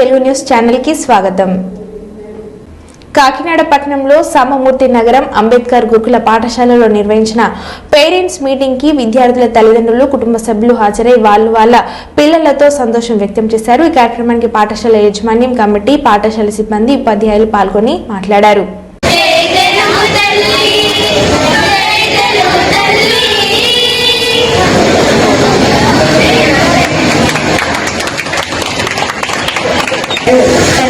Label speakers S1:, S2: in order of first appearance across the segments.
S1: Telugu news ఛానల్కి స్వాగతం. కాకినాడ పట్టణంలో సామమూర్తి నగరం అంబేద్కర్ గురుకుల పాఠశాలలో నిర్వహించిన పేరెంట్స్ మీటింగ్కి విద్యార్థుల తల్లిదండ్రులు కుటుంబ సభ్యులు హాజరై వాళ్ళు వాళ్ళ పిల్లలతో సంతోషం వ్యక్తం చేశారు. ఈ కార్యక్రమానికి పాఠశాల యాజమాన్యం కమిటీ పాఠశాల సిబ్బంది ఉపాధ్యాయులు పాల్గొని మాట్లాడారు.
S2: and, and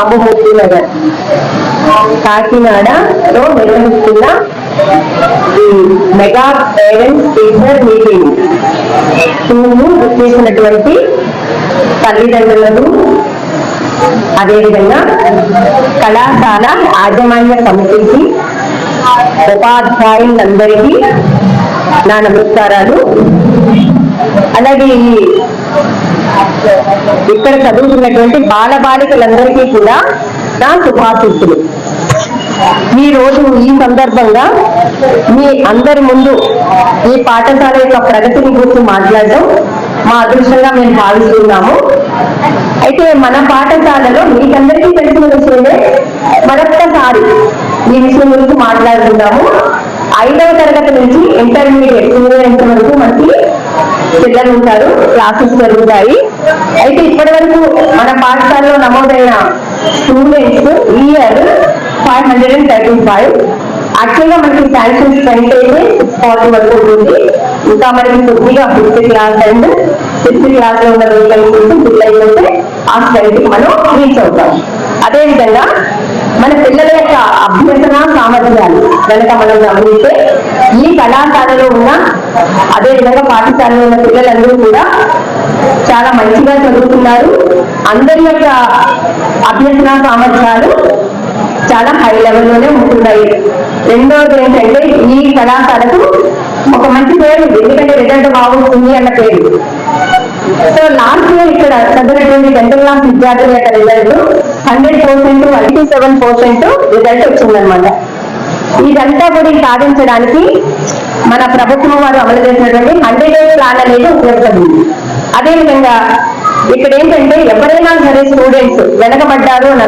S3: రామమూర్తి నగర్ కాకినాడలో నిర్వహిస్తున్న ఈ మెగా పేరెంట్స్ టీచర్ మీటింగ్. టూను చేసినటువంటి తల్లిదండ్రులను అదేవిధంగా కళాశాల యాజమాన్య సమితికి ఉపాధ్యాయులందరికీ నా నమస్కారాలు. అలాగే ఈ ఇక్కడ చదువుతున్నటువంటి బాల బాలికలందరికీ కూడా నా శుభాశిస్తులు ఈ రోజు ఈ సందర్భంగా మీ అందరి ముందు ఈ పాఠశాల యొక్క ప్రగతిని గురించి మాట్లాడడం మా అదృష్టంగా మేము భావిస్తున్నాము. అయితే మన పాఠశాలలో మీకందరికీ తెలిసిన విషయమే మరొక్కసారి ఈ విషయం గురించి మాట్లాడుతున్నాము ఐదవ తరగతి నుంచి ఇంటర్మీడియట్ జూనియర్ వరకు మనకి పిల్లలు ఉంటారు క్లాసెస్ జరుగుతాయి. అయితే ఇప్పటి వరకు మన పాఠశాలలో నమోదైన స్టూడెంట్స్ ఈ year five hundred and thirty five యాక్చువల్గా మనకి శాంక్షన్ స్పెండ్ అయితే సిక్స్ ఫార్టీ వరకు ఉంటుంది. ఇంకా మనకి కొద్దిగా ఫిఫ్త్ క్లాస్ అండ్ ఫిఫ్త్ క్లాస్లో ఉన్న రోజులు కోసం ఫిల్ అయిపోతే ఆ స్ట్రెంత్ మనం రీచ్ అవుతాం. అదేవిధంగా మన పిల్లల అభ్యసన సామర్థ్యాలు? కనుక మనం గమనిస్తే ఈ కళాశాలలో ఉన్న అదే విధంగా పాఠశాలలో ఉన్న పిల్లలందరూ కూడా చాలా మంచిగా చదువుతున్నారు. అందరి యొక్క అభ్యసన సామర్థ్యాలు చాలా హై లెవెల్లోనే ఉంటున్నాయి. రెండవది ఏంటంటే ఈ కళాశాలకు ఒక మంచి పేరు ఎందుకంటే రిజల్ట్ బాగుంటుంది అన్న పేరు. సో లాస్ట్ ఇయర్ ఇక్కడ చదివినటువంటి టెన్త్ క్లాస్ విద్యార్థుల యొక్క result hundred percent ninety seven percent result వచ్చిందనమాట ఇదంతా కూడా సాధించడానికి మన ప్రభుత్వం వారు అమలు చేసినటువంటి హండ్రెడ్ డేస్ ప్లాన్ అనేది ఉపయోగపడింది. అదేవిధంగా ఇక్కడ ఏంటంటే ఎవరైనా సరే స్టూడెంట్స్ వెనకబడ్డారు అని